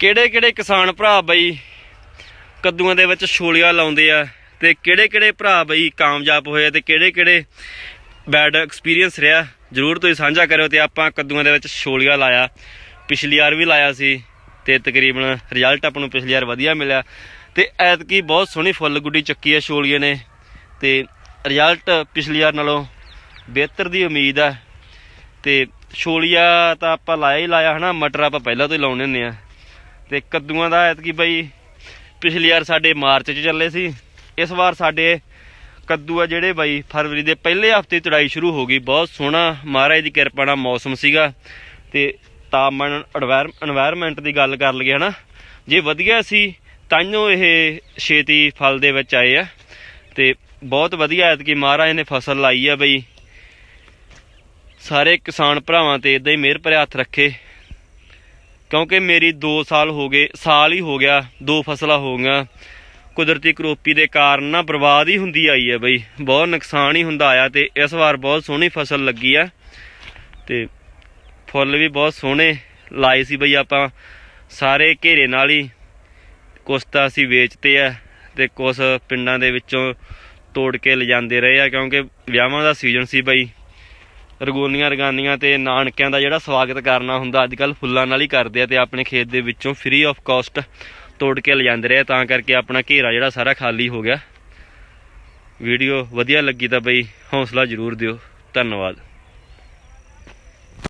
ਕਿਹੜੇ ਕਿਹੜੇ ਕਿਸਾਨ ਭਰਾ ਬਈ ਕੱਦੂਆਂ ਦੇ ਵਿੱਚ ਛੋਲੀਆਂ ਲਾਉਂਦੇ ਆ ਤੇ ਕਿਹੜੇ ਕਿਹੜੇ ਭਰਾ ਬਈ ਕਾਮਯਾਬ ਹੋਏ ਆ ਤੇ ਕਿਹੜੇ ਕਿਹੜੇ ਬੈਡ ਐਕਸਪੀਰੀਅੰਸ ਰਿਹਾ, ਜਰੂਰ ਤੁਸੀਂ ਸਾਂਝਾ ਕਰਿਓ ਤੇ ਆਪਾਂ ਕੱਦੂਆਂ ਦੇ ਵਿੱਚ ਛੋਲੀਆਂ ਲਾਇਆ। ਪਿਛਲੀ ਵਾਰ ਵੀ ਲਾਇਆ ਸੀ ਤੇ ਤਕਰੀਬਨ ਰਿਜ਼ਲਟ ਆਪਾਂ ਨੂੰ ਪਿਛਲੀ ਵਾਰ ਵਧੀਆ ਮਿਲਿਆ। ਤੇ ਐਤਕੀ ਬਹੁਤ ਸੋਹਣੀ ਫੁੱਲ ਗੁੱਡੀ ਚੱਕੀ ਹੈ ਛੋਲੀਏ ਨੇ ਤੇ ਰਿਜ਼ਲਟ ਪਿਛਲੀ ਵਾਰ ਨਾਲੋਂ ਬਿਹਤਰ ਦੀ ਉਮੀਦ ਆ। ਤੇ ਛੋਲੀਆ ਤਾਂ ਆਪਾਂ ਲਾਇਆ ਹੀ ਲਾਇਆ ਹਨਾ, ਮਟਰ ਆਪਾਂ ਪਹਿਲਾਂ ਤੋਂ ਹੀ ਲਾਉਣੇ ਹੁੰਦੇ ਆ। ਤੇ ਕੱਦੂਆਂ ਦਾ ਐਤਕੀ ਬਈ ਪਿਛਲੀ ਵਾਰ ਸਾਡੇ ਮਾਰਚ 'ਚ ਚੱਲੇ ਸੀ। ਇਸ ਵਾਰ ਸਾਡੇ ਕੱਦੂ ਆ ਜਿਹੜੇ ਬਾਈ ਫਰਵਰੀ ਦੇ ਪਹਿਲੇ ਹਫ਼ਤੇ ਤੜਾਈ ਸ਼ੁਰੂ ਹੋ ਗਈ। ਬਹੁਤ ਸੋਹਣਾ ਮਹਾਰਾਜ ਦੀ ਕਿਰਪਾ ਨਾਲ ਮੌਸਮ ਸੀਗਾ ਤੇ ਤਾਪਮਾਨ এনवायरमेंट ਦੀ ਗੱਲ ਕਰ ਲਈਏ, ਹਨਾ? ਜੇ ਵਧੀਆ ਸੀ ਤਾਂਿਓ ਇਹ ਛੇਤੀ ਫਲ ਦੇ ਵਿੱਚ ਆਏ ਆ। ਤੇ ਬਹੁਤ ਵਧੀਆ ਐਤਕੀ ਮਹਾਰਾਜ ਨੇ ਫਸਲ ਲਾਈ ਆ ਬਈ। ਸਾਰੇ ਕਿਸਾਨ ਭਰਾਵਾਂ ਤੇ ਇਦਾਂ ਹੀ ਮਿਹਰ ਭਰੇ ਹੱਥ ਰੱਖੇ। ਕਿਉਂਕਿ ਮੇਰੀ 2 ਸਾਲ ਹੋ ਗਏ, ਸਾਲ ਹੀ ਹੋ ਗਿਆ, ਦੋ ਫਸਲਾਂ ਹੋ ਗਈਆਂ। ਕੁਦਰਤੀ ਕਰੋਪੀ ਦੇ ਕਾਰਨ ਨਾ ਬਰਬਾਦ ਹੀ ਹੁੰਦੀ ਆਈ ਹੈ ਬਈ। ਬਹੁਤ ਨੁਕਸਾਨ ਹੀ ਹੁੰਦਾ ਆਇਆ ਤੇ ਇਸ ਵਾਰ ਬਹੁਤ ਸੋਹਣੀ ਫਸਲ ਲੱਗੀ ਆ। ਤੇ ਫੁੱਲ ਵੀ ਬਹੁਤ ਸੋਹਣੇ ਲਾਏ ਸੀ ਬਈ ਆਪਾਂ। ਸਾਰੇ ਘੇਰੇ ਨਾਲ ਹੀ ਕੁਛ ਤਾਂ ਅਸੀਂ ਵੇਚਤੇ ਆ ਤੇ ਕੁਛ ਪਿੰਡਾਂ ਦੇ ਵਿੱਚੋਂ ਤੋੜ ਕੇ ਲਿਜਾਂਦੇ ਰਹੇ ਆ ਕਿਉਂਕਿ ਵਿਆਹਾਂ ਦਾ ਸੀਜ਼ਨ ਸੀ ਬਈ। ਰਗੋਨੀਆਂ, ਰਗਾਨੀਆਂ ਤੇ ਨਾਨਕਿਆਂ ਦਾ ਜਿਹੜਾ ਸਵਾਗਤ ਕਰਨਾ ਹੁੰਦਾ ਅੱਜ ਕੱਲ ਫੁੱਲਾਂ ਨਾਲ ਹੀ ਕਰਦੇ ਆ ਤੇ ਆਪਣੇ ਖੇਤ ਦੇ ਵਿੱਚੋਂ ਫ੍ਰੀ ਆਫ ਕਾਸਟ ਤੋੜ ਕੇ ਲਿਜਾਂਦੇ ਰਹੇ ਤਾਂ ਕਰਕੇ ਆਪਣਾ ਘੇਰਾ ਜਿਹੜਾ ਸਾਰਾ ਖਾਲੀ ਹੋ ਗਿਆ। ਵੀਡੀਓ ਵਧੀਆ ਲੱਗੀ ਤਾਂ ਬਈ ਹੌਸਲਾ ਜ਼ਰੂਰ ਦਿਓ। ਧੰਨਵਾਦ।